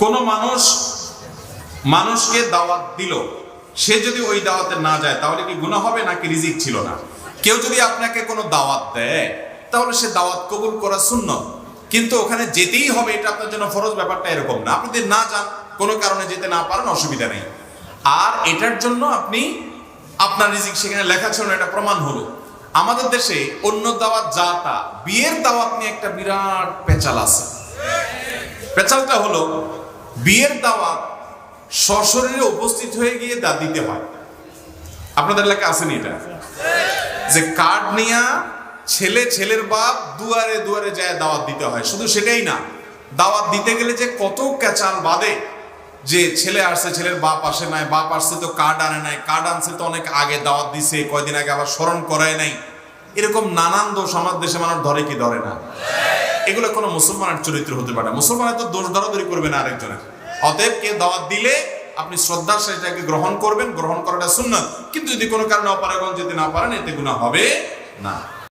কোন মানুষ মানুষকে দাওয়াত দিল, সে যদি ওই দাওয়াতে না যায়, তাহলে কি গুনাহ হবে নাকি রিজিক ছিল না? কেউ যদি আপনাকে কোনো দাওয়াত দেয়, তাহলে সে দাওয়াত কবুল করা শূন্য কিন্তু ওখানে যেতেই হবে, এটা আপনার জন্য ফরজ ব্যাপারটা এরকম না। আপনি যদি না যান কোনো কারণে যেতে না পারেন, অসুবিধা নেই। আর এটার জন্য আপনি, আপনার রিজিক সেখানে লেখা ছিল না, এটা প্রমাণ হলো। আমাদের দেশে অন্য দাওয়াত যা তা, বিয়ের দাওয়াত নিয়ে একটা বিরাট পেঁচাল আছে। পেঁচালটা হলো বিয়ের দাওয়াত সশরীরে উপস্থিত হয়ে গিয়ে দা দিতে হয়। আপনাদের এলাকা আসেনি এটা? যে কার্ড নিয়া ছেলে, ছেলের বাপ দুয়ারে দুয়ারে যায় দাওয়াত দিতে হয়। শুধু সেটাই না, দাওয়াত দিতে গেলে যে কত ক্যাচাল বাদে যে ছেলে আসছে, ছেলের বাপ আসে নাই, বাপ আসছে তো কার্ড আনে নাই, কার্ড আনছে তো অনেক আগে দাওয়াত দিছে, কয়দিন আগে আবার স্মরণ করায় নাই। এরকম নানান দোষ আমার দেশে মানুষ ধরে কি ধরে না। এগুলো কোনো মুসলমানের চরিত্র হতে পারে মুসলমানের তো দোষ ধরাধরি করবে না আরেকজনের। অতএব কে দাওয়াত দিলে আপনি শ্রদ্ধার সাথে তাকে গ্রহণ করবেন, গ্রহণ করাটা সুন্নত। কিন্তু যদি কোনো কারণে অপারগণ যেতে না পারেন, এতে গুণা হবে না।